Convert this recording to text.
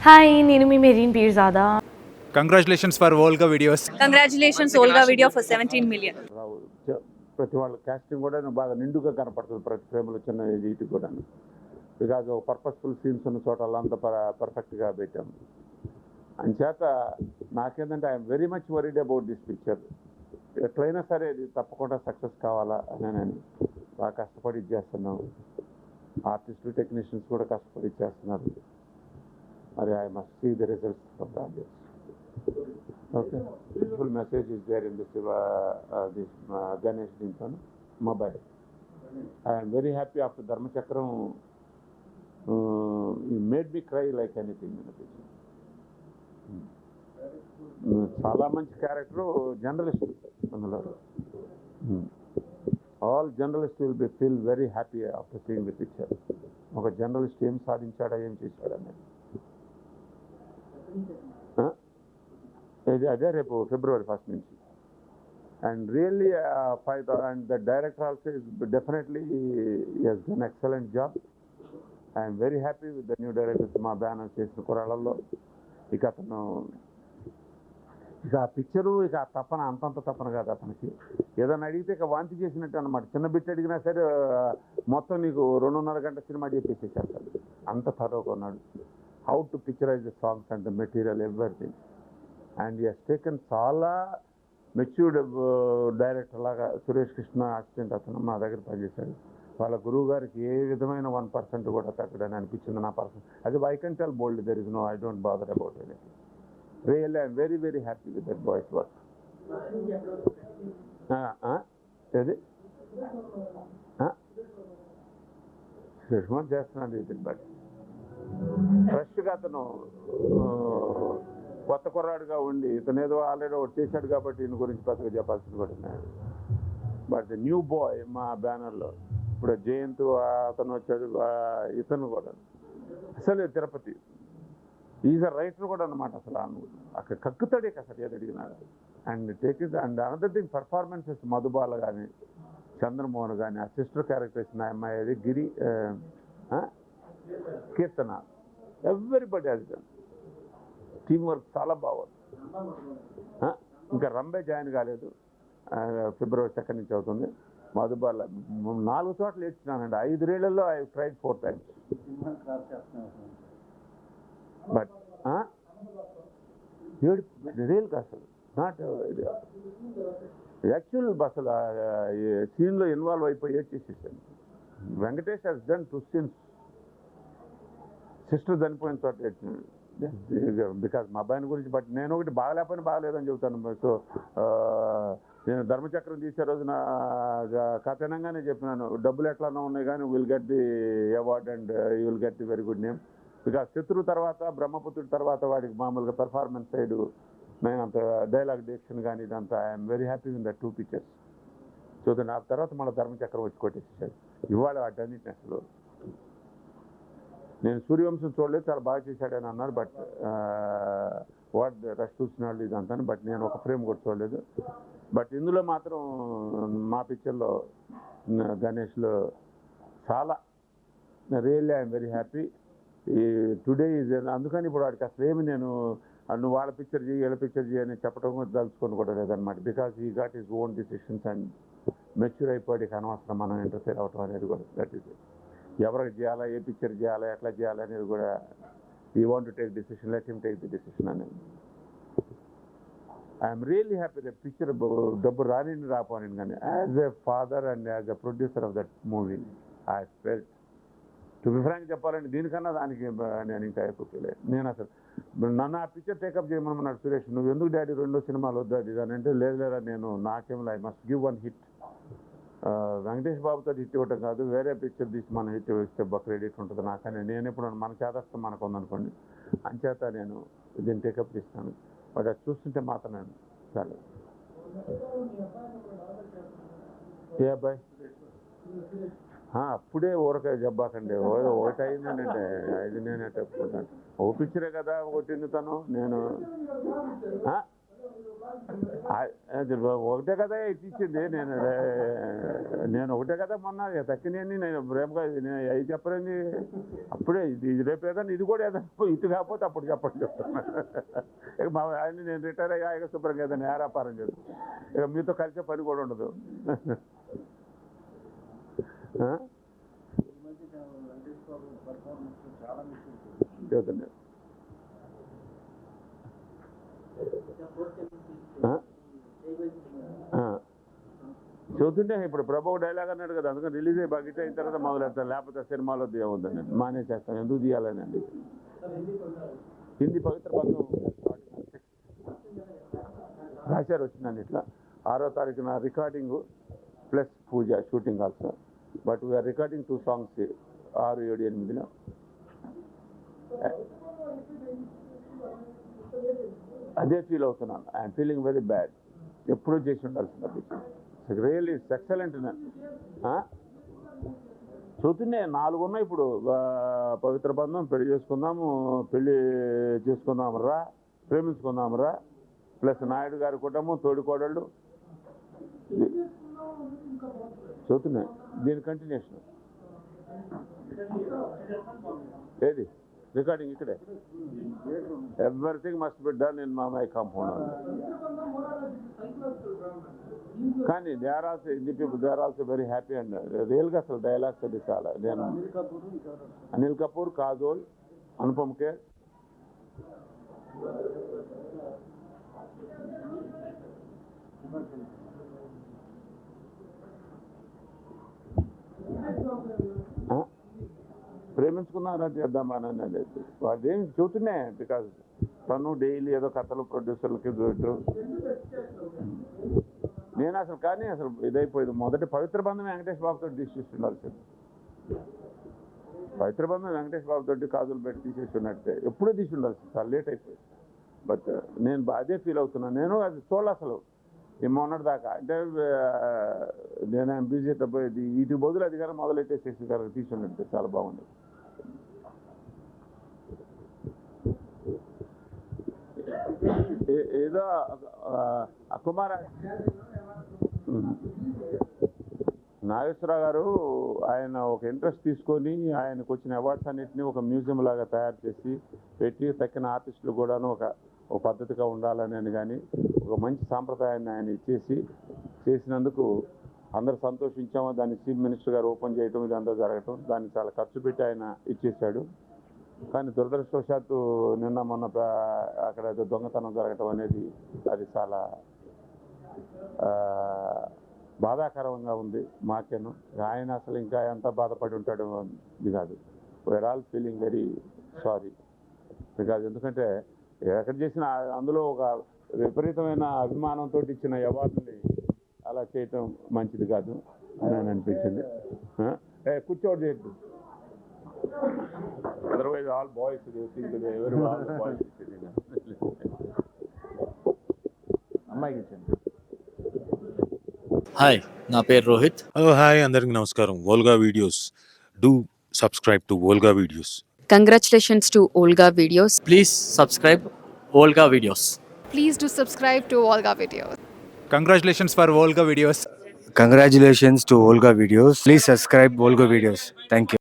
Hi నేను మీ Mareen Peerzada. Congratulations for cup videos congratulations Olga video for seventeen million ప్రతి వాళ్ళ casting కూడా బాగా నిండుగా కనపడుతుంది ప్రతి ఫ్రేమ్లో చిన్న ఇది కూడా బికాజ్ ఒక పర్పస్ఫుల్ సీన్స్ ఉన్న చోట అంతా పర్ఫెక్ట్గా పెట్టాము అంచేత నాకేంటంటే I'm very much worried about this picture ఎట్లయినా సరే ఇది తప్పకుండా సక్సెస్ కావాలా అని నేను బాగా కష్టపడి ఇది చేస్తున్నాం ఆర్టిస్టులు టెక్నీషియన్స్ కూడా కష్టపడి ఇది చేస్తున్నారు మరి I must see the results from that okay beautiful message is there in this this Ganesh దీంతో mobile I'm very happy after Dharmachakram made me cry like anything చాలా మంచి క్యారెక్టర్ జర్నలిస్ట్ అందులో all journalist will be feel very happy after seeing the picture ఒక journalist ఏం సాధించాడా ఏం చేశాడా అనేది ఆ? ఇది అదే రేపు ఫిబ్రవరి ఫస్ట్ నుంచి. And really five and the director also is definitely has done excellent job I'm very happy with the new directors మా బ్యానర్ చేసిన కురాళ్ళల్లో. ఇక అతను ఇక ఆ పిక్చరు ఇక ఆ తపన అంతంత తపన కాదు అతనికి. ఏదైనా అడిగితే ఇక వాంతి చేసినట్టు అనమాట చిన్న బిట్ అడిగినా సరే మొత్తం నీకు రెండున్నర గంట సినిమా చెప్పేసేసేస్తాడు అంత తరోగా how to picturise the songs and the material everything and has taken చాలా మెచ్యూర్డ్ డైరెక్టర్ uh, లాగా సురేష్ కృష్ణ అసిస్టెంట్ అతను మా దగ్గర పనిచేశాడు. వాళ్ళ గురువు గారికి ఏ విధమైన వన్ పర్సెంట్ కూడా తగ్గడని అనిపించింది నా పర్సన్ అది I can tell bold there is no I don't bother about anything real I'm very very happy with that boys work ఏది? Ah. సుష్మా చేస్తున్నాడు ఇది బట్ ఫ్రెష్గా అతను కొత్త కుర్రాడుగా ఉండి ఇతను ఏదో ఆల్రెడీ ఒకటి చేశాడు కాబట్టి ఈయన గురించి పెద్దగా చెప్పాల్సింది కూడా బట్ ద న్యూ బాయ్ మా బ్యానర్లో ఇప్పుడు జయంత్ అతను వచ్చాడు ఇతను కూడా. అసలు తిరుపతి. ఈజ్ అ రైటర్ కూడా అనమాట అసలు అక్కడ కక్కుతాడే అసలు ఏది అడిగినా. And take is and another thing performances Madhubala కానీ చంద్రమోహన్ కానీ ఆ సిస్టర్ క్యారెక్టర్స్ ఆ అమ్మాయి అది గిరి కీర్తన. ఎవ్రీబడి అది టీం వర్క్ చాలా బాగుంది. ఇంకా రంబే జాయిన్ కాలేదు. ఫిబ్రవరి సెకండ్ నుంచి అవుతుంది. మధుబాల నాలుగు చోట్ల ఏడ్చినానండి ఐదు రేళ్ళలో I tried four times but ఏడు రీల్ అసలు నాట్ యాక్చువల్ అసలు సీన్లో ఇన్వాల్వ్ అయిపోయి ఏడ్చేసేసాను. Venkatesh he's done two scenes sister చనిపోయిన చోట బికాజ్ మా అబ్బాయిని గురించి బట్ నేను ఒకటి బాగలేకపోయినా బాగలేదని చెబుతాను. సో నేను ధర్మచక్రం తీసే రోజున కథనంగానే చెప్పినాను. డబ్బులు ఎట్లానో ఉన్నాయి కానీ will get the award and you will get the very good name because శత్రు తర్వాత బ్రహ్మపుత్రుడి తర్వాత వాడికి మామూలుగా పెర్ఫార్మెన్స్ సైడ్ నేను అంత డైలాగ్ డిక్షన్ కానీ ఇదంతా I'm very happy with the two pictures చూద్దాం ఆ తర్వాత మళ్ళీ ధర్మచక్రం వచ్చి కొట్టేసేసాడు. ఇవాళ వాటన్నిటిని అసలు. నేను సూర్యవంశం చూడలేదు చాలా బాగా చేశాడని అన్నారు బట్ వాట్ రష్ చూసిన వాళ్ళు ఇదంతా బట్ నేను ఒక ఫ్రేమ్ కూడా చూడలేదు. బట్ ఇందులో మాత్రం మా పిక్చర్లో గణేష్లో చాలా రియల్లీ ఐఎమ్ వెరీ హ్యాపీ. ఈ టుడే ఈజ్ అందుకని ఇప్పుడు వాడికి అసలు ఏమి నేను నువ్వు వాళ్ళ పిక్చర్ చేయి వీళ్ళ పిక్చర్ చేయి అని చెప్పడం కూడా తలుచుకొని కూడా లేదనమాట because he got his own decisions and mature అయిపోయాడు ఇక అనవసరం మనం ఇంటర్ఫేర్ అవటం అనేది కూడా దట్ ఈస్ ఎవరికి చేయాలా ఏ పిక్చర్ చేయాలా ఎట్లా చేయాలా అనేది కూడా he want to take decision let him take the decision అని. I'm really happy the picture డబ్బు రాని రాపోని కానీ as a father and as a producer of that movie I felt to be frank చెప్పాలంటే దీనికన్నా దానికి నేను ఇంకా అయిపోలేదు నేను అసలు నన్ను ఆ పిక్చర్ టేకప్ చేయమన్నాడు సురేష్ నువ్వు ఎందుకు డాడీ రెండో సినిమాలు వద్దు అది అని అంటే లేదు లేదా నేను నాకేం I must give one hit Venkatesh బాబుతో హిట్ ఇవ్వటం కాదు వేరే పిక్చర్ తీసి మనం హిట్ ఇస్తే బాగా క్రెడిట్ ఉంటుంది నాకని. నేను ఎప్పుడు మన చేతస్థం మనకు ఉందనుకోండి అంచేత నేను దీన్ని టేకప్ చేస్తాను. బట్ అది చూస్తుంటే మాత్రం నేను చాలు. ఏ అబ్బాయి? అప్పుడే ఊరకాయ జబ్బాకండి. ఓ- ఒకటి అయిందండి. అది ఇది నేను చెప్పుకుంటాను ఓ పిక్చరే కదా కొట్టింది తను నేను ఒకటే కదా ఇచ్చింది. నేను నేను ఒకటే కదా మొన్న తక్కినని నేను రేపుగా నేను అవి చెప్పలేని? అప్పుడే ఇది ఇది రేపు ఏదన్నా ఇది కూడా ఏదన్నా ఇటు కాకపోతే అప్పుడు చెప్పండి చెప్తాను ఇక మా ఆయన నేను రిటైర్ అయ్యా ఇక శుభ్రంగా ఏదైనా వ్యాపారం చేస్తాను ఇక మీతో కలిసే పని కూడా ఉండదు. ఆ? చెబుతాను ఆ? ఆ. చూస్తుంటే ఇప్పుడు ప్రభు డైలాగ్ అన్నాడు కదా అందుకని రిలీజ్ అయ్యి బకెట్ అయిన తర్వాత మొదలెడతాను లేకపోతే సినిమాలో తీయవద్దని మానేసేస్తాను. ఎందుకు తీయాలని అండి హిందీ పవిత్ర బంధం రాశారు వచ్చిందండి ఇట్లా. ఆరో తారీఖున recording plus puja shooting also. But we're recording two songs ఆరు ఏడు ఎనిమిదిలో అదే ఫీల్ అవుతున్నాను. I'm feeling very bad. ఎప్పుడూ చేసి ఉండాల్సిన రియల్లీ ఇట్స్ ఎక్సలెంట్ చూతున్నాయి నాలుగు ఉన్నాయి ఇప్పుడు. పవిత్ర బంధం పెళ్ళి చేసుకుందాము పెళ్ళి చేసుకుందాం రా ప్రేమించుకుందాం రా. ప్లస్ నాయుడు గారి కుటుంబం తోడి చూతున్నాయి దీని కంటిన్యూషన్ ఏది? రికార్డింగ్ ఇక్కడే. ఎవ్రీథింగ్ మస్ట్ బిడ్డా నేను మా మై కాంపౌండ్ కానీ they are also indie people they are also very happy and రియల్గా అసలు డైలాగ్స్ అది చాలా. నేను అనిల్ కపూర్ కాజోల్ అనుపమ్ ఖేర్? ప్రేమించుకున్నారా చేద్దామని అనేది అదేం చూస్తున్నా బికాజ్ తను డైలీ ఏదో కథలు ప్రొడ్యూసర్లకి చూడటం నేను అసలు కానీ అసలు ఇదైపోయింది. మొదటి పవిత్ర బంధం వెంకటేష్ బాబుతో తీసేసి ఉండాల్సింది పవిత్ర బంధం వెంకటేష్ బాబుతో కాజులు పెట్టి తీసేసి ఉన్నట్టే ఎప్పుడూ తీసి ఉండాల్సింది చాలా లేట్ అయిపోయింది. బట్ నేను బా- అదే ఫీల్ అవుతున్నాను. నేను అది చూడాలి అసలు. ఈ మొన్నటి దాకా. అంటే నేను బిజీ పోయేది వీటి బదులు అది కానీ మొదలైతే శశి గారు తీసి చాలా బాగుంది. ఏదో కుమార్ కుమార నాగేశ్వరరావు గారు ఆయన ఒక ఇంట్రెస్ట్ తీసుకొని ఆయనకు వచ్చిన అవార్డ్స్ అన్నింటినీ ఒక మ్యూజియం లాగా తయారు చేసి పెట్టి తక్కిన ఆర్టిస్టులు కూడాను ఒక ఒక పద్ధతిగా ఉండాలని అని కానీ ఒక మంచి సాంప్రదాయాన్ని ఆయన ఇచ్చేసి చేసినందుకు అందరు సంతోషించాము. దాన్ని చీఫ్ మినిస్టర్ గారు ఓపెన్ చేయటం ఇదంతా జరగటం దాన్ని చాలా ఖర్చు పెట్టి ఆయన ఇచ్చేశాడు. కానీ దురదృష్టవశాత్తు నిన్న మొన్న అక్కడ దొంగతనం జరగటం అనేది అది చాలా బాధాకరంగా ఉంది మాకేను. ఆయన అసలు ఇంకా ఎంత బాధపడి ఉంటాడో ఇది కాదు. We're all feeling very sorry because ఎందుకంటే ఎక్కడ చేసిన అందులో ఒక విపరీతమైన అభిమానంతో ఇచ్చిన అవార్డుని అలా చేయటం మంచిది కాదు అని అనిపించింది. ఏ కూర్చోడు చేయొద్దు అదర్వైజ్ ఆల్ బాయ్స్ ఎవరు ఆల్ బాయ్స్ అమ్మాయికి ఇచ్చింది హాయ్ నా పేరు రోహిత్ హలో హాయ్ అందరికి నమస్కారం Volga videos do subscribe to Volga videos Congratulations to Olga Videos. Please subscribe Olga videos Please do subscribe to Olga Videos. Congratulations for Volga videos. Congratulations to Olga Videos. Please subscribe Olga Videos. Thank you.